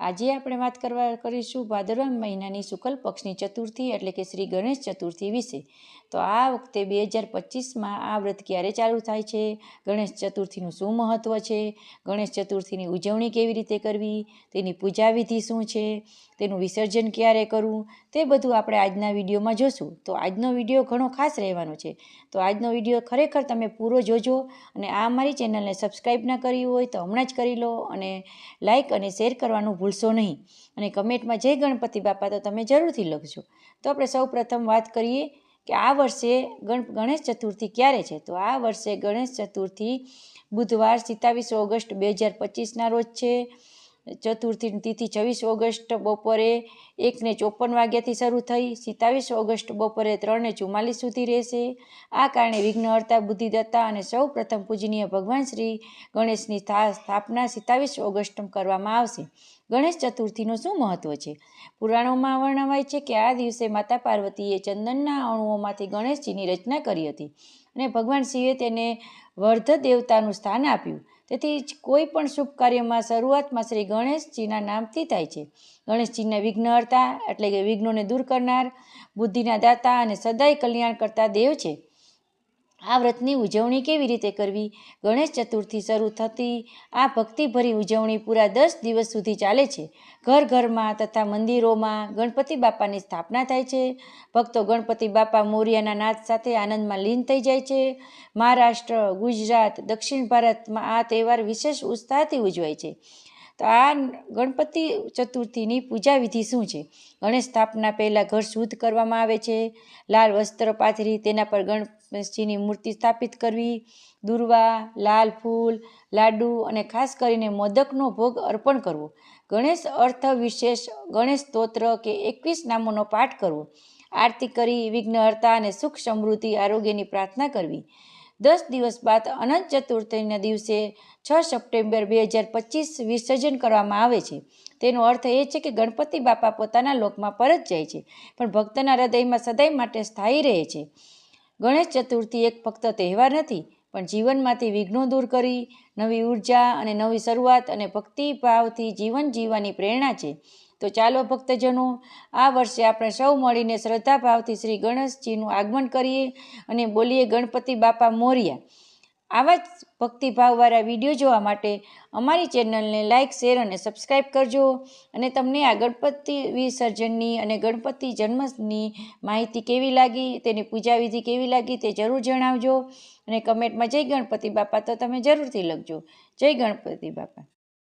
આજે આપણે વાત કરવા કરીશું ભાદરવા મહિનાની શુક્લ પક્ષની ચતુર્થી એટલે કે શ્રી ગણેશ ચતુર્થી વિશે. તો આ વખતે બે હજાર પચીસમાં આ વ્રત ક્યારે ચાલુ થાય છે? ગણેશ ચતુર્થીનું શું મહત્ત્વ છે? ગણેશ ચતુર્થીની ઉજવણી કેવી રીતે કરવી? તેની પૂજા વિધિ શું છે? તેનું વિસર્જન ક્યારે કરવું? તે બધું આપણે આજના વિડીયોમાં જોશું. તો આજનો વીડિયો ઘણો ખાસ રહેવાનો છે. તો આજનો વીડિયો ખરેખર તમે પૂરો જોજો અને આ મારી ચેનલને સબસ્ક્રાઈબ ના કરી હોય તો હમણાં જ કરી લો અને લાઇક અને શેર કરવાનું ભૂલશો નહીં. અને કમેન્ટમાં, જય ગણપતિ બાપા તો તમે જરૂરથી લખજો. તો આપણે સૌ પ્રથમ વાત કરીએ કે આ વર્ષે ગણ, ગણેશ ચતુર્થી ક્યારે છે? તો આ વર્ષે ગણેશ ચતુર્થી બુધવાર સિત્તાવીસ ઓગસ્ટ બે હજાર પચીસના રોજ છે. ચતુર્થીની તિથિ છવ્વીસ ઓગસ્ટ બપોરે એકને ચોપન વાગ્યાથી શરૂ થઈ સિત્તાવીસ ઓગસ્ટ બપોરે ત્રણને ચુમ્માલીસ સુધી રહેશે. આ કારણે વિઘ્નહર્તા બુદ્ધિદત્તા અને સૌ પ્રથમ પૂજનીય ભગવાન શ્રી ગણેશની સ્થાપના સિત્તાવીસ ઓગસ્ટ કરવામાં આવશે. ગણેશ ચતુર્થીનું શું મહત્ત્વ છે? પુરાણોમાં વર્ણવાય છે કે આ દિવસે માતા પાર્વતીએ ચંદનના અણુઓમાંથી ગણેશજીની રચના કરી હતી અને ભગવાન શિવે તેને વર્ધ દેવતાનું સ્થાન આપ્યું. તેથી કોઈ પણ શુભ કાર્યમાં શરૂઆતમાં શ્રી ગણેશજીના નામથી થાય છે. ગણેશજીના વિઘ્નહર્તા એટલે કે વિઘ્નોને દૂર કરનાર, બુદ્ધિના દાતા અને સદાય કલ્યાણ કરતા દેવ છે. આ વ્રતની ઉજવણી કેવી રીતે કરવી? ગણેશ ચતુર્થી શરૂ થતી આ ભક્તિભરી ઉજવણી પૂરા દસ દિવસ સુધી ચાલે છે. ઘર ઘરમાં તથા મંદિરોમાં ગણપતિ બાપાની સ્થાપના થાય છે. ભક્તો ગણપતિ બાપા મોર્યાના નાદ સાથે આનંદમાં લીન થઈ જાય છે. મહારાષ્ટ્ર, ગુજરાત, દક્ષિણ ભારતમાં આ તહેવાર વિશેષ ઉત્સાહથી ઉજવાય છે. તો આ ગણપતિ ચતુર્થીની પૂજા વિધિ શું છે? ગણેશ સ્થાપના પહેલાં ઘર શુદ્ધ કરવામાં આવે છે. લાલ વસ્ત્ર પાથરી, તેના પર ગણેશજીની મૂર્તિ સ્થાપિત કરવી. દુર્વા, લાલ ફૂલ, લાડુ અને ખાસ કરીને મોદકનો ભોગ અર્પણ કરવો. ગણેશ અર્થ વિશેષ ગણેશ સ્તોત્ર કે એકવીસ નામોનો પાઠ કરવો. આરતી કરી, વિઘ્નહર્તા અને સુખ સમૃદ્ધિ આરોગ્યની પ્રાર્થના કરવી. દસ દિવસ બાદ અનંત ચતુર્થીના દિવસે છ સપ્ટેમ્બર બે હજાર પચીસ વિસર્જન કરવામાં આવે છે. તેનો અર્થ એ છે કે ગણપતિ બાપા પોતાના લોકમાં પરત જાય છે, પણ ભક્તના હૃદયમાં સદાય માટે સ્થાયી રહે છે. ગણેશ ચતુર્થી એક ફક્ત તહેવાર નથી પણ જીવનમાંથી વિઘ્નો દૂર કરી, નવી ઊર્જા અને નવી શરૂઆત અને ભક્તિભાવથી જીવન જીવવાની પ્રેરણા છે. તો ચાલો ભક્તજનો, આ વર્ષે આપણે સૌ મળીને શ્રદ્ધાભાવથી શ્રી ગણેશજીનું આગમન કરીએ અને બોલીએ ગણપતિ બાપા મોરિયા. આવા જ ભક્તિભાવવાળા વીડિયો જોવા માટે અમારી ચેનલને લાઇક શેર અને સબસ્ક્રાઈબ કરજો અને તમને આ ગણપતિ વિસર્જનની અને ગણપતિ જન્મની માહિતી કેવી લાગી, તેની પૂજા વિધિ કેવી લાગી તે જરૂર જણાવજો અને કમેન્ટમાં જય ગણપતિ બાપા તો તમે જરૂરથી લખજો. જય ગણપતિ બાપા.